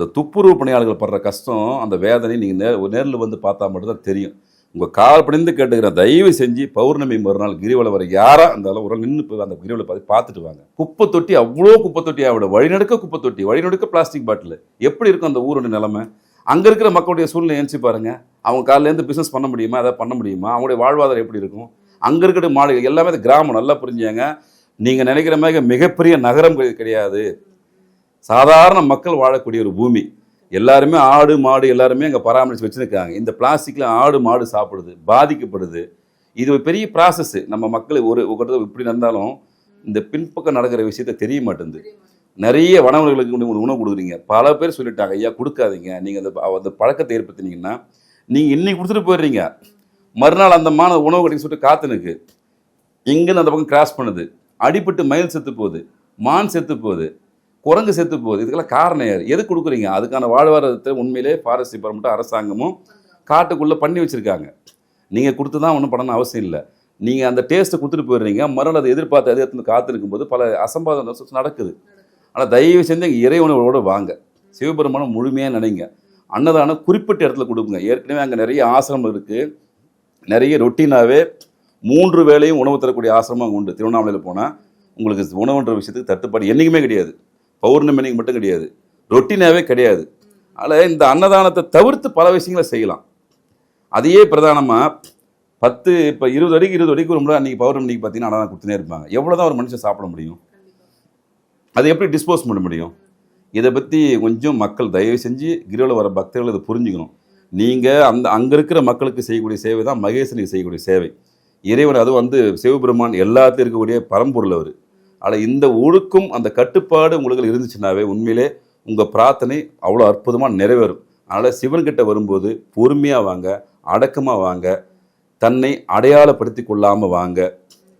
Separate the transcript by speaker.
Speaker 1: அந்த துப்புரவு பணியாளர்கள் படுற கஷ்டம் அந்த வேதனை நீங்கள் நே நேரில் வந்து பார்த்தா மட்டும்தான் தெரியும். உங்கள் கால் பணிந்து கேட்டுக்கிறேன் தயவு செஞ்சு பௌர்ணமி மறுநாள் கிரிவலம் வர யாராக அந்த அளவு ஒரு நின்று போய் அந்த கிரிவலை பார்த்து பார்த்துட்டு வாங்க. குப்பை தொட்டி அவ்வளோ குப்பை தொட்டி ஆவிட வழிநடுக்க குப்பை தொட்டி வழிநடுக்க பிளாஸ்டிக் பாட்டில் எப்படி இருக்கும் அந்த ஊரோட நிலைமை? அங்கே இருக்கிற மக்களுடைய சூழ்நிலை நினச்சி பாருங்கள் அவங்க காலையிலேருந்து பிஸ்னஸ் பண்ண முடியுமா? அதை பண்ண முடியுமா? அவங்களுடைய வாழ்வாதாரம் எப்படி இருக்கும்? அங்கே இருக்கிற மாடுகள் எல்லாமே அது கிராமம் நல்லா புரிஞ்சாங்க. நீங்கள் நினைக்கிற மாதிரி மிகப்பெரிய நகரம் கிடையாது. சாதாரண மக்கள் வாழக்கூடிய ஒரு பூமி. எல்லாருமே ஆடு மாடு எல்லாருமே அங்கே பராமரித்து வச்சுருக்காங்க. இந்த பிளாஸ்டிக்கில் ஆடு மாடு சாப்பிடுது பாதிக்கப்படுது. இது ஒரு பெரிய ப்ராசஸ்ஸு நம்ம மக்கள் ஒரு ஒரு இப்படி நடந்தாலும் இந்த பின்பக்கம் நடக்கிற விஷயத்த தெரிய மாட்டேங்குது. நிறைய வனவர்களுக்கு உணவு உணவு கொடுக்குறீங்க. பல பேர் சொல்லிட்டாங்க ஐயா கொடுக்காதீங்க. நீங்கள் அந்த அந்த பழக்கத்தை ஏற்படுத்தினீங்கன்னா நீங்கள் இன்னைக்கு கொடுத்துட்டு போயிடுறீங்க? மறுநாள் அந்த மான உணவு கிடைக்கும் சொல்லிட்டு காத்துனுக்கு இங்கேருந்து அந்த பக்கம் கிராஸ் பண்ணுது. அடிபட்டு மயில் செத்து போகுது. மான் செத்து போகுது. குரங்கு செத்து போகுது. இதுக்கெல்லாம் காரணம் யார்? எது கொடுக்குறீங்க? அதுக்கான வாழ்வாதாரத்தை உண்மையிலே ஃபாரஸ்ட் டிபார்ட்மெண்ட்டும் அரசாங்கமும் காட்டுக்குள்ளே பண்ணி வச்சுருக்காங்க. நீங்கள் கொடுத்து தான் ஒன்றும் பண்ணணும் அவசியம் இல்லை. நீங்கள் அந்த டேஸ்ட்டை கொடுத்துட்டு போயிடுறீங்க. மறுநாள் அதை எதிர்பார்த்து எதிர்த்து காத்து இருக்கும்போது பல அசம்பாதம் நடக்குது. ஆனால் தயவு செஞ்சு எங்கள் இறை உணவோடு வாங்க. சிவபெருமானம் முழுமையாக நினைங்க. அன்னதானம் குறிப்பிட்ட இடத்துல கொடுங்க. ஏற்கனவே அங்கே நிறைய ஆசிரமம் இருக்குது நிறைய ரொட்டீனாகவே மூன்று வேளையும் உணவு தரக்கூடிய ஆசிரமம் உண்டு. திருவண்ணாமலையில் போனால் உங்களுக்கு உணவுன்ற விஷயத்துக்கு தட்டுப்பாடு என்றைக்குமே கிடையாது. பௌர்ணமி அன்னைக்கு மட்டும் கிடையாது. ரொட்டினாவே கிடையாது. அதில் இந்த அன்னதானத்தை தவிர்த்து பல விஷயங்களை செய்யலாம். அதையே பிரதானமாக பத்து இப்போ இருபது அடிக்கு இருபது அடிக்கு ஒரு முறை அன்றைக்கி பௌர்ணமி அன்றைக்கி பார்த்தீங்கன்னா அன்னதானம் கொடுத்துனே இருப்பாங்க. எவ்வளோ தான் ஒரு மனுஷன் சாப்பிட முடியும்? அதை எப்படி டிஸ்போஸ் பண்ண முடியும்? இதை பற்றி கொஞ்சம் மக்கள் தயவு செஞ்சு கிரிவலம் வர பக்தர்கள் இதை புரிஞ்சுக்கணும். நீங்கள் அந்த அங்கே இருக்கிற மக்களுக்கு செய்யக்கூடிய சேவை தான் மகேசனுக்கு செய்யக்கூடிய சேவை. இறைவன் அது வந்து சிவபெருமான் எல்லாத்தையும் இருக்கக்கூடிய பரம்பொருள் அவர். ஆனால் இந்த ஒழுக்கம் அந்த கட்டுப்பாடு உங்களுக்கு இருந்துச்சுனாவே உண்மையிலே உங்கள் பிரார்த்தனை அவ்வளோ அற்புதமாக நிறைவேறும். அதனால் சிவன்கிட்ட வரும்போது பொறுமையாக வாங்க அடக்கமாக வாங்க தன்னை அடையாளப்படுத்தி கொள்ளாமல் வாங்க.